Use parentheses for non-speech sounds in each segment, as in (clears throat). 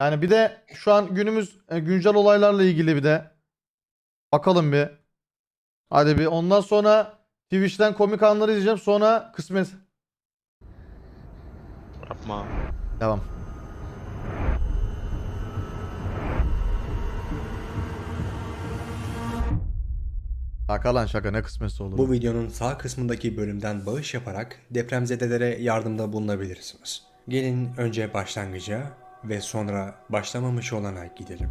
Yani bir de şu an günümüz e, güncel olaylarla ilgili bir de bakalım bir. Hadi bir ondan sonra Twitch'ten komik anları izleyeceğim sonra kısmet. Yapma. Devam. Şaka lan şaka ne kısmetse olur. Bu videonun sağ kısmındaki bölümden bağış yaparak depremzedelere yardımda bulunabilirsiniz. Gelin önce başlangıca ve sonra başlamamış olana gidelim.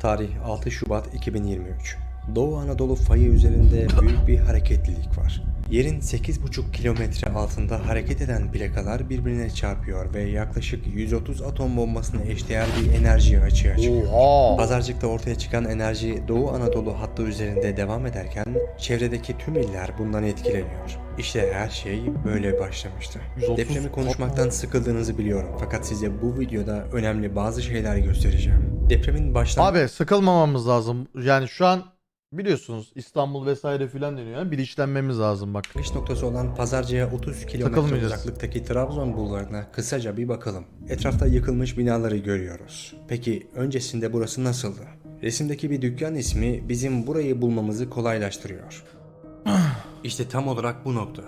Tarih 6 Şubat 2023. Doğu Anadolu fayı üzerinde büyük bir hareketlilik var. Yerin 8,5 kilometre altında hareket eden plakalar birbirine çarpıyor ve yaklaşık 130 atom bombasına eşdeğer bir enerji açığa çıkıyor. Oha. Pazarcıkta ortaya çıkan enerji Doğu Anadolu hattı üzerinde devam ederken çevredeki tüm iller bundan etkileniyor. İşte her şey böyle başlamıştı. 130 Depremi konuşmaktan sıkıldığınızı biliyorum fakat size bu videoda önemli bazı şeyler göstereceğim. Depremin başlangıcı Abi sıkılmamamız lazım. Yani şu an biliyorsunuz İstanbul vesaire filan deniyor. Yani bilinçlenmemiz lazım bak. noktası olan Pazarcı'ya 30 kilometre uzaklıktaki Trabzon bulvarına kısaca bir bakalım. Etrafta yıkılmış binaları görüyoruz. Peki öncesinde burası nasıldı? Resimdeki bir dükkan ismi bizim burayı bulmamızı kolaylaştırıyor. (clears throat) İşte tam olarak bu nokta.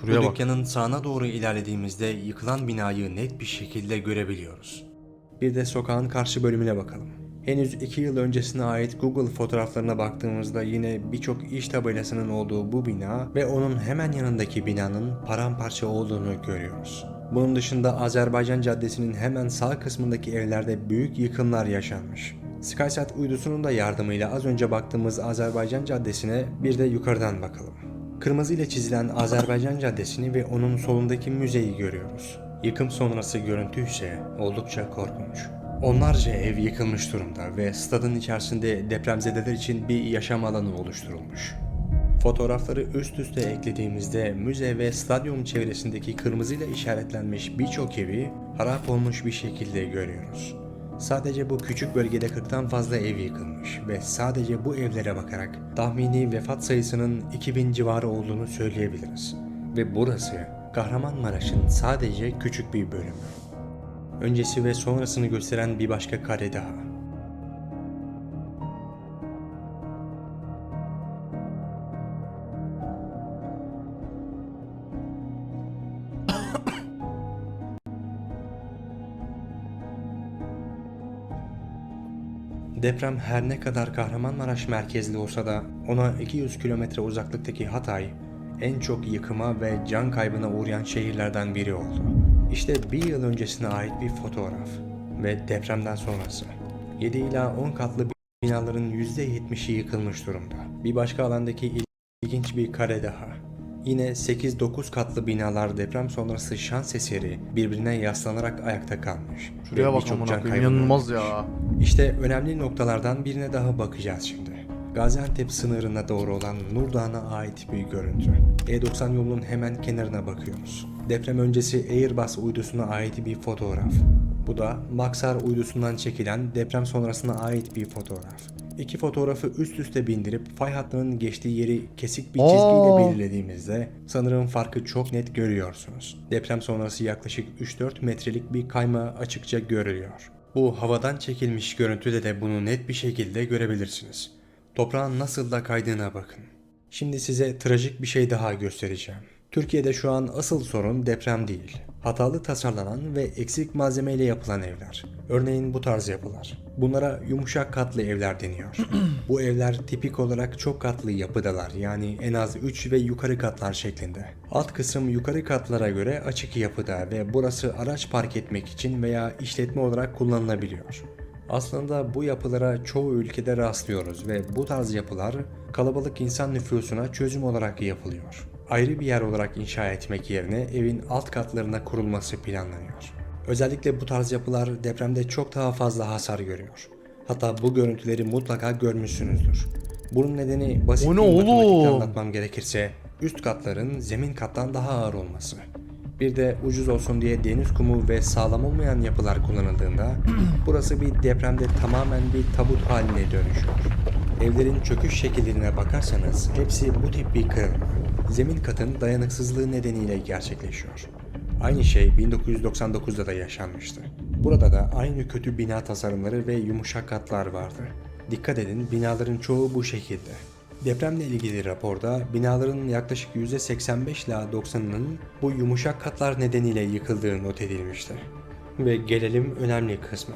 Şuraya bu bak. dükkanın sağına doğru ilerlediğimizde yıkılan binayı net bir şekilde görebiliyoruz. Bir de sokağın karşı bölümüne bakalım. Henüz 2 yıl öncesine ait Google fotoğraflarına baktığımızda yine birçok iş tabelasının olduğu bu bina ve onun hemen yanındaki binanın paramparça olduğunu görüyoruz. Bunun dışında Azerbaycan Caddesi'nin hemen sağ kısmındaki evlerde büyük yıkımlar yaşanmış. SkySat uydusunun da yardımıyla az önce baktığımız Azerbaycan Caddesi'ne bir de yukarıdan bakalım. Kırmızı ile çizilen Azerbaycan Caddesi'ni ve onun solundaki müzeyi görüyoruz. Yıkım sonrası görüntü ise oldukça korkunç. Onlarca ev yıkılmış durumda ve stadın içerisinde depremzedeler için bir yaşam alanı oluşturulmuş. Fotoğrafları üst üste eklediğimizde müze ve stadyum çevresindeki kırmızıyla işaretlenmiş birçok evi harap olmuş bir şekilde görüyoruz. Sadece bu küçük bölgede 40'tan fazla ev yıkılmış ve sadece bu evlere bakarak tahmini vefat sayısının 2000 civarı olduğunu söyleyebiliriz. Ve burası Kahramanmaraş'ın sadece küçük bir bölümü. Öncesi ve sonrasını gösteren bir başka kare daha. Deprem her ne kadar Kahramanmaraş merkezli olsa da ona 200 kilometre uzaklıktaki Hatay en çok yıkıma ve can kaybına uğrayan şehirlerden biri oldu. İşte bir yıl öncesine ait bir fotoğraf ve depremden sonrası. 7 ila 10 katlı binaların %70'i yıkılmış durumda. Bir başka alandaki il- ilginç bir kare daha. Yine 8-9 katlı binalar deprem sonrası şans eseri birbirine yaslanarak ayakta kalmış. Şuraya bak amına koyayım. ya. İşte önemli noktalardan birine daha bakacağız şimdi. Gaziantep sınırına doğru olan Nur Dağı'na ait bir görüntü. E90 yolunun hemen kenarına bakıyoruz. Deprem öncesi Airbus uydusuna ait bir fotoğraf. Bu da Maxar uydusundan çekilen deprem sonrasına ait bir fotoğraf. İki fotoğrafı üst üste bindirip fay hattının geçtiği yeri kesik bir çizgiyle Aa. belirlediğimizde sanırım farkı çok net görüyorsunuz. Deprem sonrası yaklaşık 3-4 metrelik bir kayma açıkça görülüyor. Bu havadan çekilmiş görüntüde de bunu net bir şekilde görebilirsiniz. Toprağın nasıl da kaydığına bakın. Şimdi size trajik bir şey daha göstereceğim. Türkiye'de şu an asıl sorun deprem değil. Hatalı tasarlanan ve eksik malzemeyle yapılan evler. Örneğin bu tarz yapılar. Bunlara yumuşak katlı evler deniyor. bu evler tipik olarak çok katlı yapıdalar yani en az 3 ve yukarı katlar şeklinde. Alt kısım yukarı katlara göre açık yapıda ve burası araç park etmek için veya işletme olarak kullanılabiliyor. Aslında bu yapılara çoğu ülkede rastlıyoruz ve bu tarz yapılar kalabalık insan nüfusuna çözüm olarak yapılıyor. Ayrı bir yer olarak inşa etmek yerine evin alt katlarına kurulması planlanıyor. Özellikle bu tarz yapılar depremde çok daha fazla hasar görüyor. Hatta bu görüntüleri mutlaka görmüşsünüzdür. Bunun nedeni basit bir matematikle anlatmam gerekirse üst katların zemin kattan daha ağır olması. Bir de ucuz olsun diye deniz kumu ve sağlam olmayan yapılar kullanıldığında (clears throat) burası bir depremde tamamen bir tabut haline dönüşüyor. Evlerin çöküş şekillerine bakarsanız hepsi bu tip bir kırılma. Zemin katın dayanıksızlığı nedeniyle gerçekleşiyor. Aynı şey 1999'da da yaşanmıştı. Burada da aynı kötü bina tasarımları ve yumuşak katlar vardı. Dikkat edin binaların çoğu bu şekilde. Depremle ilgili raporda binaların yaklaşık %85 ila 90'ının bu yumuşak katlar nedeniyle yıkıldığı not edilmişti. Ve gelelim önemli kısma.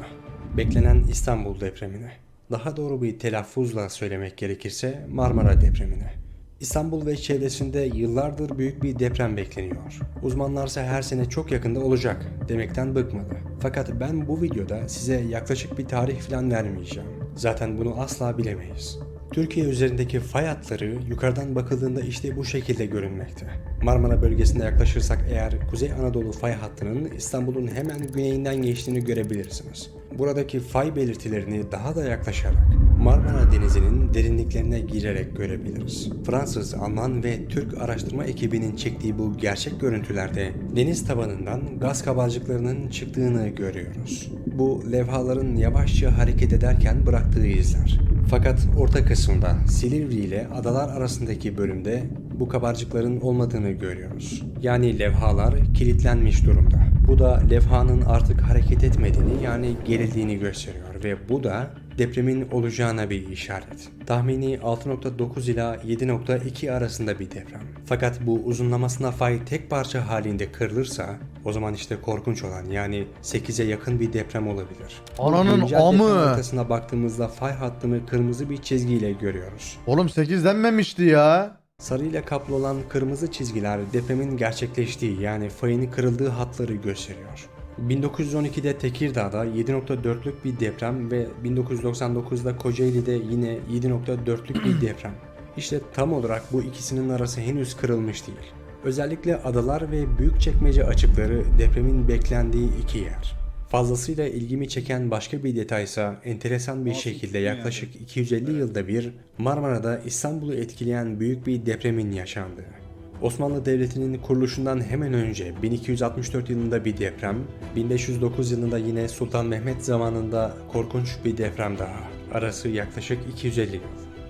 Beklenen İstanbul depremine. Daha doğru bir telaffuzla söylemek gerekirse Marmara depremine. İstanbul ve çevresinde yıllardır büyük bir deprem bekleniyor. Uzmanlarsa her sene çok yakında olacak demekten bıkmadı. Fakat ben bu videoda size yaklaşık bir tarih falan vermeyeceğim. Zaten bunu asla bilemeyiz. Türkiye üzerindeki fay hatları yukarıdan bakıldığında işte bu şekilde görünmekte. Marmara bölgesine yaklaşırsak eğer Kuzey Anadolu fay hattının İstanbul'un hemen güneyinden geçtiğini görebilirsiniz. Buradaki fay belirtilerini daha da yaklaşarak Marmara Denizi'nin derinliklerine girerek görebiliriz. Fransız, Alman ve Türk araştırma ekibinin çektiği bu gerçek görüntülerde deniz tabanından gaz kabarcıklarının çıktığını görüyoruz. Bu levhaların yavaşça hareket ederken bıraktığı izler. Fakat orta kısımda Silivri ile adalar arasındaki bölümde bu kabarcıkların olmadığını görüyoruz. Yani levhalar kilitlenmiş durumda. Bu da levhanın artık hareket etmediğini yani gerildiğini gösteriyor ve bu da depremin olacağına bir işaret. Tahmini 6.9 ila 7.2 arasında bir deprem. Fakat bu uzunlamasına fay tek parça halinde kırılırsa o zaman işte korkunç olan yani 8'e yakın bir deprem olabilir. Ananın amı. haritasına baktığımızda fay hattını kırmızı bir çizgiyle görüyoruz. Oğlum 8 denmemişti ya. Sarı ile kaplı olan kırmızı çizgiler depremin gerçekleştiği yani fayın kırıldığı hatları gösteriyor. 1912'de Tekirdağ'da 7.4'lük bir deprem ve 1999'da Kocaeli'de yine 7.4'lük bir (clears throat) deprem. İşte tam olarak bu ikisinin arası henüz kırılmış değil. Özellikle adalar ve büyükçekmece açıkları depremin beklendiği iki yer. Fazlasıyla ilgimi çeken başka bir detaysa enteresan bir şekilde yaklaşık 250 yılda bir Marmara'da İstanbul'u etkileyen büyük bir depremin yaşandığı. Osmanlı Devleti'nin kuruluşundan hemen önce 1264 yılında bir deprem, 1509 yılında yine Sultan Mehmet zamanında korkunç bir deprem daha. Arası yaklaşık 250 yıl.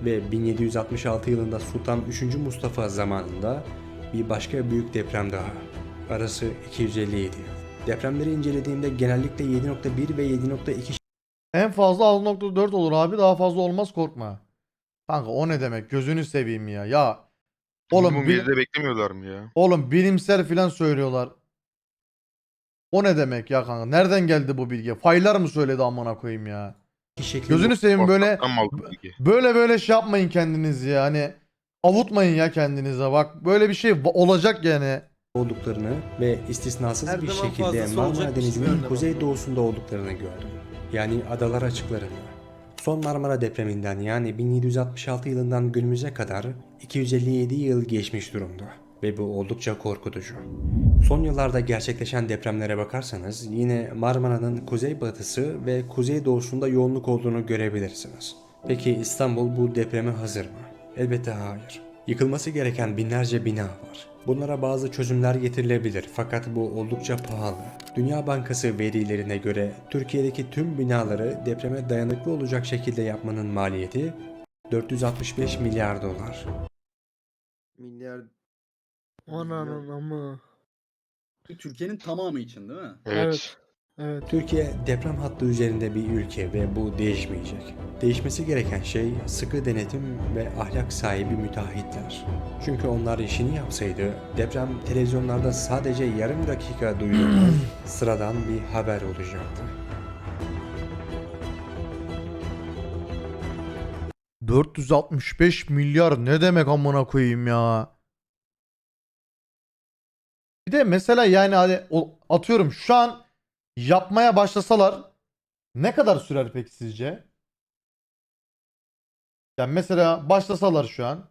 Ve 1766 yılında Sultan 3. Mustafa zamanında bir başka büyük deprem daha. Arası 257 yıl. Depremleri incelediğimde genellikle 7.1 ve 7.2 En fazla 6.4 olur abi daha fazla olmaz korkma. Kanka o ne demek gözünü seveyim ya. Ya oğlum bil- 7'de beklemiyorlar mı ya? oğlum bilimsel filan söylüyorlar. O ne demek ya kanka? Nereden geldi bu bilgi? Faylar mı söyledi amına koyayım ya? şeklinde Gözünü seveyim böyle WhatsApp'tan mı aldın bilgi? böyle böyle şey yapmayın kendinizi ya. Hani avutmayın ya kendinize. Bak böyle bir şey va- olacak yani. olduklarını ve istisnasız Her bir zaman şekilde fazlası Marmara gibi Denizi'nin önlem kuzey doğusunda olduklarını gördüm. Yani adalar açıklarında. Son Marmara depreminden yani 1766 yılından günümüze kadar 257 yıl geçmiş durumda ve bu oldukça korkutucu. Son yıllarda gerçekleşen depremlere bakarsanız yine Marmara'nın kuzeybatısı ve kuzeydoğusunda yoğunluk olduğunu görebilirsiniz. Peki İstanbul bu depreme hazır mı? Elbette hayır. Yıkılması gereken binlerce bina var. Bunlara bazı çözümler getirilebilir fakat bu oldukça pahalı. Dünya Bankası verilerine göre Türkiye'deki tüm binaları depreme dayanıklı olacak şekilde yapmanın maliyeti 465 milyar dolar. Milyar Ananın ama. Türkiye'nin tamamı için değil mi? Evet. Evet. Türkiye deprem hattı üzerinde bir ülke ve bu değişmeyecek. Değişmesi gereken şey sıkı denetim ve ahlak sahibi müteahhitler. Çünkü onlar işini yapsaydı deprem televizyonlarda sadece yarım dakika duyulan (clears throat) sıradan bir haber olacaktı. 465 milyar ne demek amına koyayım ya. Bir de mesela yani hani atıyorum şu an yapmaya başlasalar ne kadar sürer peki sizce? Yani mesela başlasalar şu an